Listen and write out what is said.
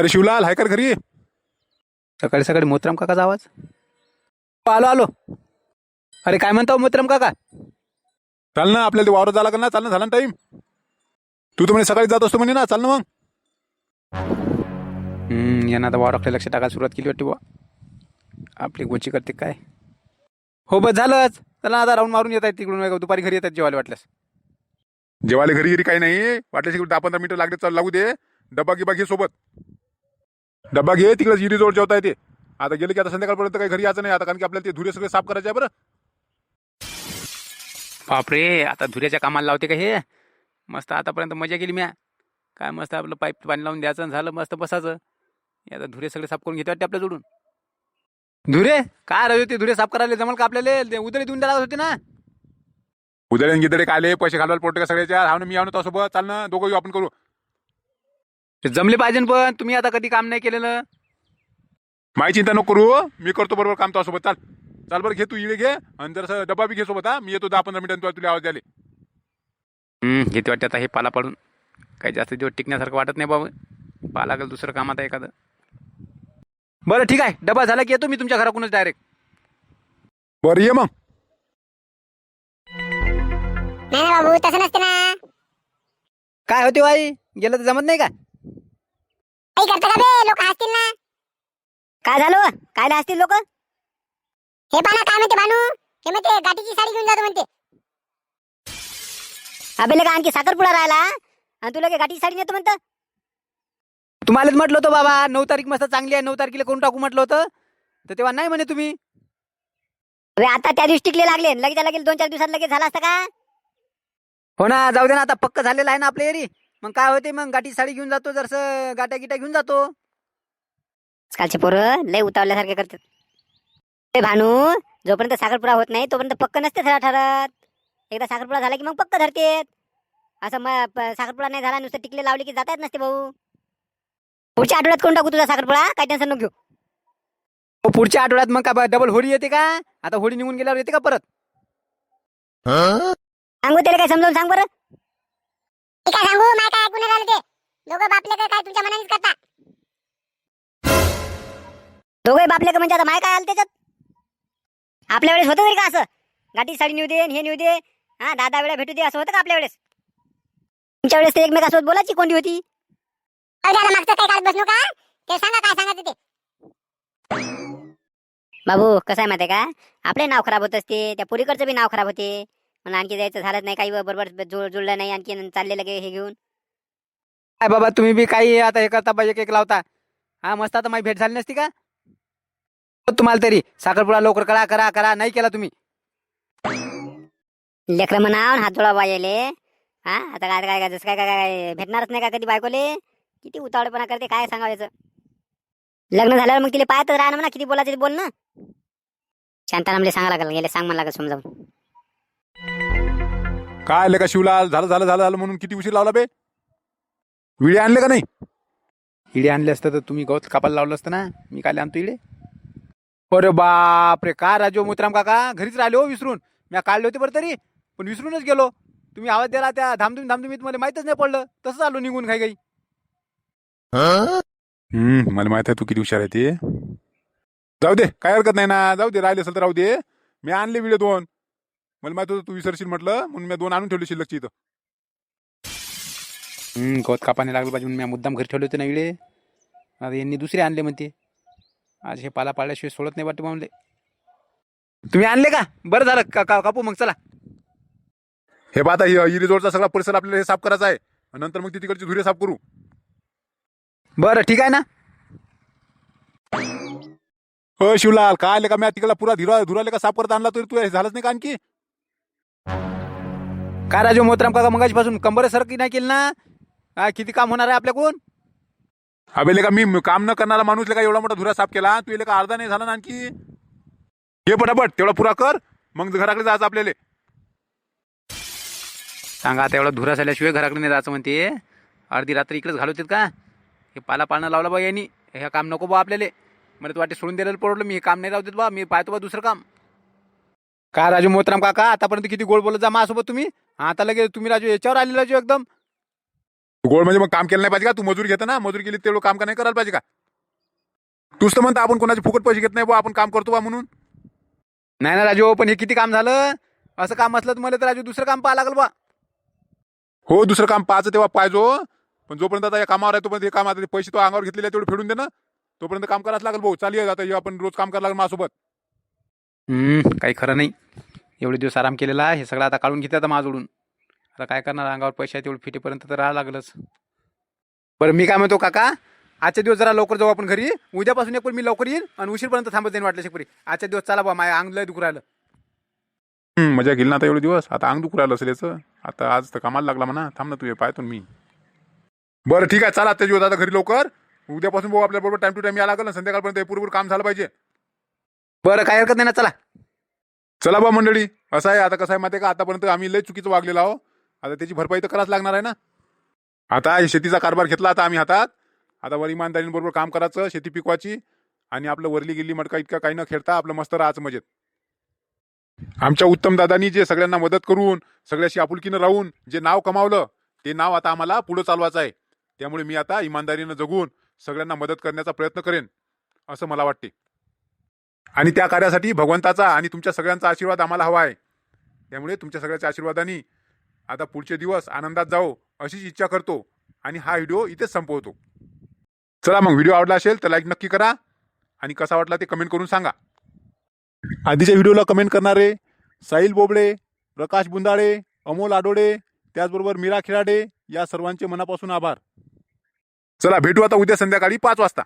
अरे शिवलाल हाय कर घरी. सकाळी सकाळी मोत्राम काकाचा आवाज. आलो आलो. अरे काय म्हणता हो मोत्राम काका? चाल ना आपल्याला ते वावरात झाला का ना चाल ना झाला ना टाईम तू तर म्हणे सकाळी जात असतो म्हणे ना चाल ना मग. हम्म, यानं आता वावराकडे लक्ष टाकायला सुरुवात केली वाटते बुवा. आपली गोची करते काय? हो बस झालंच. चला आता राऊंड मारून येत आहेत तिकडून दुपारी घरी येतात जेवायला वाटल्यास. जेवायला घरी घरी काही नाही. वाटल्यास इकडे दहा पंधरा मिनिटं लागले चाल लागू दे. डब्बा गिबा घे सोबत. डब्बा घे तिकडे जिरी जवळ जेवता येते. आता गेले की आता संध्याकाळपर्यंत काही घरी यायचं नाही आता कारण की आपल्याला ते धुरे सगळे साफ करायचे आहे बरं. बापरे आता धुऱ्याच्या कामाला लावते का हे? मस्त आतापर्यंत मजा केली म्या. काय मस्त आपलं पाईप पाणी लावून द्यायचं आणि झालं मस्त बसायचं. हे आता धुरे सगळे साफ करून घेते वाटते आपल्या जोडून. धुरे? काय राहते ते धुरे साफ करायला जमल का आपल्याला? ते उदळी देऊन द्यायला होते ना. उदळे गिदळे काले पैसे घालवायला पडते का सगळ्याच्या? हा ना मी आणतो सोबत चाल ना दोघं आपण करू. जमले पाहिजे पण तुम्ही आता कधी काम नाही केलेलं? माझी चिंता नको करू मी करतो बरोबर काम तो सोबत. चाल. चाल बरं घे तू इळे घे. आणि जर डब्बा बी घे सोबत हा. मी येतो दहा पंधरा मिनिटांनी तुला- तुला आवाज द्याले हम्म, घेते वाटते आता हे पाला पाडून. काही जास्त दिवस टिकण्यासारखं वाटत नाही बाबा. पाहा लागेल दुसरं काम आता एखादं. बरं ठीक आहे. डबा झाला की येतो मी तुमच्या घराकडूनच डायरेक्ट बरं ये मग. नाही ना बाबू तसं नसते ना. काय होते आई गेलं तर जमत नाही का? काही करता का बे? लोक हसतील ना. काय झालं? काय हसतील लोक? हे पाना काय म्हणते भानू? हे म्हणते गाठीची साडी घेऊन जातो म्हणते. अबे का आणखी साखरपुडा राहिला. आणि तुला काय गाठीची साडी नेतो म्हणतं. तुम्हालाच म्हटलं होतं बाबा नऊ तारीख मस्त चांगली आहे नऊ तारखेला करून टाकू म्हटलं होतं? तर तेव्हा नाही म्हणे तुम्ही. अबे आता त्या दिवशी टिकले लागले. लगेच लगेच दोन चार दिवसात लगेच झाला असता का? हो ना जाऊ दे ना आता पक्क झालेलं आहे ना आपल्या एरी. मग काय होते मग गाठी साडी घेऊन जातो जरसं गाट्या गिट्या घेऊन जातो. आजकालचे पोरं लय उतावल्यासारखे करतात. ए भानू जोपर्यंत साखरपुडा होत नाही तोपर्यंत पक्क नसते ठरत ठरत. एकदा साखरपुडा झाला की मग पक्क धरतेत. असं मग प- साखरपुडा नाही झाला नुसतं टिकले लावले की जाता येत नसते भाऊ. पुढच्या आठवड्यात कोण टाकू तुझा साखरपुडा? काय टेन्शन नको घेऊ. हो, पुढच्या आठवड्यात मग काय डबल होळी येते का? आता होळी निघून गेल्यावर येते का परत? सांगू त्याला काय समजावून सांग बरं. काय सांगू माय काय ऐकून झालं ते. दोघं बापले काय तुमच्या मनानेच करता? दोघे बापले का म्हणजे आता माय काय आलं त्याच्यात? आपल्या वेळेस होतं तरी का असं? गाठी साडी नेऊ दे हे नेऊ दे. हा दहा वेळा भेटू दे असं होतं का आपल्या वेळेस? तुमच्या वेळेस ते एकमेकासोबत बोलायची कोंडी होती. मागचं काय काढत बसलो का? ते सांगा काय सांगायचं ते? बाबू कसं आहे माहिती आहे का? आपले नाव खराब होत असते त्या पुरीकडचं बी नाव खराब होते. मला आणखी जायचं झालंच नाही काही बरोबर जुळ जुळलं नाही आणखी चालले लगे हे घेऊन. काय बाबा तुम्ही बी काही आता हे करता पाहिजे केक लावता. हा मस्त आता माझी भेट झाली नसती का? तुम्हाला तरी. साखरपुडा लवकर करा करा करा. नाही केला तुम्ही. लेकर म्हणावं हात जोडा वाजले हा आता काय काय काय जसं काय काय काय भेटणारच नाही का कधी बायकोले? किती उतावळेपणा करते काय सांगायचं? लग्न झाल्यावर मग तिला पाहतच राहा ना म्हणा किती बोलायचं बोल ना शांताना मला सांगा लागेल गेले सांग मला लागेल समजावून. काय आले का शिवलाल झालं झालं झालं झालं म्हणून किती उशीर लावला बे? विळे आणले का नाही? इडे आणले असतं तर तुम्ही गवत कापायला लावलं असतं ना? मी काय आणतो इडे? अरे बाप रे का राजो मोत्राम काका? घरीच राहिले हो विसरून. मी काढले होते बरं तरी पण विसरूनच गेलो. तुम्ही आवाज दिला त्या धामधूम धामधुमीत मला माहितच नाही पडलं. तसंच आलो निघून काही काही हम्म मला माहीत आहे तू किती हुशार आहे ते. जाऊ दे काय हरकत नाही ना. जाऊ दे राहिले असेल तर राहू दे. मी आणले विळे दोन. मला माहीत होतं तू विसरशील म्हटलं म्हणून मी दोन आणून ठेवले शिल्लकची इथं. हम्म, गवत कापाने लागलं पाहिजे म्हणून मी मुद्दाम घरी ठेवले होते ना इडे आता यांनी दुसरे आणले म्हणते. आज हे पाला पाळल्याशिवाय सोडत नाही वाटतं म्हणले तुम्ही आणले का? बरं झालं का का- कापू मग चला. हे पाहता इरिजोडचा सगळा परिसर आपल्याला हे साफ करायचा आहे. आणि नंतर मग ती तिकडची धुरे साफ करू. बरं ठीक आहे ना. हो शिवलाल काय आले का? मी तिकडला पुरा धुरा धुराले का साफ करत आणला तरी तू हे झालंच नाही का आणखी? काय राजू मोत्राम काका मगाची पासून कंबर सरकी नाही केली ना? हा, किती काम होणार आहे आपल्याकडून? अबे का मी काम न करणारा माणूस का एवढा मोठा धुरा साफ केला तू का अर्धा नाही झाला ना आणखी? घे पटापट तेवढा पुरा कर मग घराकडे जायचं आपल्याला. सांगा आता एवढा धुरा झाल्याशिवाय घराकडे नाही जायचं म्हणते. अर्धी रात्री इकडेच घालवतात का? हे पाला पाळणं लावलं बा यांनी. हे काम नको बा आपल्याला. मला तर वाटे सोडून द्यायला पडलं मी हे काम नाही राहू देत बा मी पाहतो बा दुसरं काम. काय राजू मोत्राम काका आतापर्यंत किती गोड बोलत जा माझ्यासोबत तुम्ही? आता लगेच तुम्ही राजू याच्यावर आले राजू एकदम. गोड म्हणजे मग काम केलं नाही पाहिजे का? तू मजुरी घेता ना? मजुरी केली तेवढं काम का नाही करायला पाहिजे का? तूच तर म्हणता आपण कोणाचे फुकट पैसे घेत नाही बा आपण काम करतो बा म्हणून. नाही ना राजू पण हे किती काम झालं? असं काम असलं तर मला तर राजू दुसरं काम पाहा लागल बा हो दुसरं काम पाहायचं तेव्हा पाहिजो पण जोपर्यंत आता या कामावर आहे तोपर्यंत हे काम आता पैसे तो अंगावर घेतलेले तेवढे फेडून दे ना तोपर्यंत काम करायला लागेल भाऊ. चालेल आता हे आपण रोज काम करायला लागेल माझ्यासोबत. काही खरं नाही. एवढे दिवस आराम केलेला आहे हे सगळं आता काढून घेते आता माझोडून आता काय करणार अंगावर पैसे आहेत एवढे फिटेपर्यंत तर राहा लागलंच. बरं मी काय म्हणतो काका आजच्या दिवस जरा लवकर जाऊ आपण घरी. उद्यापासून एक मी लवकर येईन आणि उशीरपर्यंत थांबत जाईन वाटलं शेकपुरी. आजच्या दिवस चला बा माझ्या अंग लय दुखू राहिलं. मजा गेली ना आता एवढे दिवस? आता अंग दुखू राहिलं असेल याचं. आता आज तर कामाला लागला म्हणा. थांब ना तुझे पाहतो मी. बरं ठीक आहे चला त्या दिवस आता घरी लवकर. उद्यापासून भाऊ आपल्या बरोबर टाइम टू टाइम या लागेल ना संध्याकाळपर्यंत हे पुरेपूर काम झालं पाहिजे. बरं काय हरकत नाही ना चला. चला बा मंडळी असं आहे आता कसं आहे माहिती आहे का? आतापर्यंत आम्ही लय चुकीचं वागलेलो आहो आता त्याची भरपाई तर कराच लागणार आहे ना? आता शेतीचा कारभार घेतला आता आम्ही हातात. आता वर इमानदारीबरोबर काम करायचं शेती पिकवायची आणि आपलं वरली गेली मटका इतका काही न खेळता आपलं मस्त राहाच मजेत. आमच्या उत्तम दादांनी जे सगळ्यांना मदत करून सगळ्याशी आपुलकीनं राहून जे नाव कमावलं ते नाव आता आम्हाला पुढं चालवायचं आहे. त्यामुळे मी आता इमानदारीनं जगून सगळ्यांना मदत करण्याचा प्रयत्न करेन असं मला वाटते आणि त्या कार्यासाठी भगवंताचा आणि तुमच्या सगळ्यांचा आशीर्वाद आम्हाला हवा आहे. त्यामुळे तुमच्या सगळ्याच्या आशीर्वादाने आता पुढचे दिवस आनंदात जाओ अशीच इच्छा करतो आणि हा व्हिडिओ इथेच संपवतो. चला मग व्हिडिओ आवडला असेल तर लाईक नक्की करा आणि कसा वाटला ते कमेंट करून सांगा. आधीच्या व्हिडिओला कमेंट करणारे साहिल बोबडे प्रकाश बुंदाळे अमोल आडोडे त्याचबरोबर मीरा खिराडे या सर्वांचे मनापासून आभार. चला भेटू आता उद्या संध्याकाळी पाच वाजता.